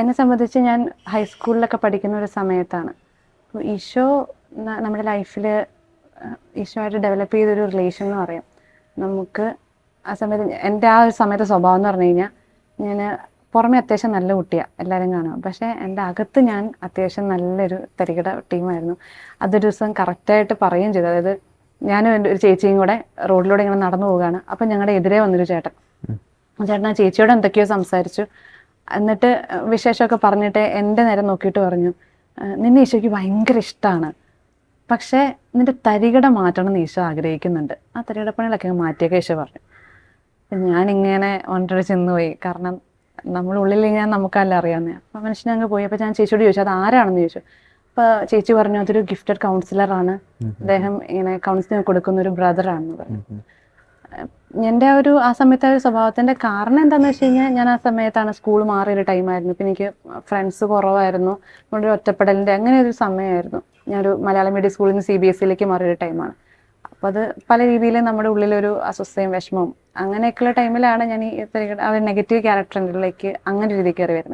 എന്നെ സംബന്ധിച്ച് ഞാൻ ഹൈസ്കൂളിലൊക്കെ പഠിക്കുന്ന ഒരു സമയത്താണ്. ഈശോ നമ്മുടെ ലൈഫിൽ ഈശോയായിട്ട് ഡെവലപ്പ് ചെയ്തൊരു റിലേഷൻ എന്ന് പറയാം. നമുക്ക് ആ സമയത്ത് എന്റെ ആ ഒരു സമയത്തെ സ്വഭാവം എന്ന് പറഞ്ഞു കഴിഞ്ഞാൽ ഞാൻ പുറമെ അത്യാവശ്യം നല്ല കുട്ടിയാണ് എല്ലാവരും കാണും. പക്ഷേ എന്റെ അകത്ത് ഞാൻ അത്യാവശ്യം നല്ലൊരു തരികിട ടീമായിരുന്നു. അതൊരു ദിവസം കറക്റ്റായിട്ട് പറയുകയും ചെയ്തു. അതായത് ഞാനും എന്റെ ഒരു ചേച്ചിയും കൂടെ റോഡിലൂടെ ഇങ്ങനെ നടന്നു പോവുകയാണ്. അപ്പം ഞങ്ങളുടെ എതിരെ വന്നൊരു ചേട്ടൻ. ചേട്ടൻ ആ ചേച്ചിയോട് എന്തൊക്കെയോ സംസാരിച്ചു. എന്നിട്ട് വിശേഷമൊക്കെ പറഞ്ഞിട്ട് എന്റെ നേരെ നോക്കിയിട്ട് പറഞ്ഞു നിന്നെ ഈശോയ്ക്ക് ഭയങ്കര ഇഷ്ടമാണ് പക്ഷേ നിന്റെ തരികട മാറ്റണം എന്ന് ഈശോ ആഗ്രഹിക്കുന്നുണ്ട്. ആ തരികടപ്പണികളൊക്കെ പണികളൊക്കെ മാറ്റിയൊക്കെ ഈശോ പറഞ്ഞു. അപ്പം ഞാനിങ്ങനെ ഓണ്ടടി ചെന്ന് പോയി കാരണം നമ്മളുള്ളിൽ ഞാൻ നമുക്കല്ല അറിയാവുന്ന. അപ്പം മനുഷ്യനെ അങ്ങ് പോയി. അപ്പം ഞാൻ ചേച്ചിയോട് ചോദിച്ചു അത് ആരാണെന്ന് ചോദിച്ചു? അപ്പോൾ ചേച്ചി പറഞ്ഞു അതൊരു ഗിഫ്റ്റഡ് കൗൺസിലറാണ്. അദ്ദേഹം ഇങ്ങനെ കൗൺസിലിംഗ് കൊടുക്കുന്ന ഒരു ബ്രദറാണെന്ന് പറഞ്ഞു. എന്റെ ഒരു ആ സമയത്തെ ഒരു സ്വഭാവത്തിന്റെ കാരണം എന്താണെന്ന് വെച്ച് കഴിഞ്ഞാൽ ഞാൻ ആ സമയത്താണ് സ്കൂൾ മാറിയൊരു ടൈമായിരുന്നു പിന്നെ എനിക്ക് ഫ്രണ്ട്സ് കുറവായിരുന്നു. നമ്മുടെ ഒറ്റപ്പെടലിന്റെ അങ്ങനെ ഒരു സമയമായിരുന്നു. ഞാനൊരു മലയാളം മീഡിയം സ്കൂളിൽ നിന്ന് സി ബി എസ് സിയിലേക്ക് മാറിയൊരു ടൈമാണ് അപ്പോൾ അത് പല രീതിയിൽ നമ്മുടെ ഉള്ളിലൊരു അസ്വസ്ഥയും വിഷമവും അങ്ങനെയൊക്കെയുള്ള ടൈമിലാണ് ഞാൻ ഈ ആ ഒരു നെഗറ്റീവ് ക്യാരക്ടറിലേക്ക് അങ്ങനെ രീതിയിൽ കയറി വരുന്നത്.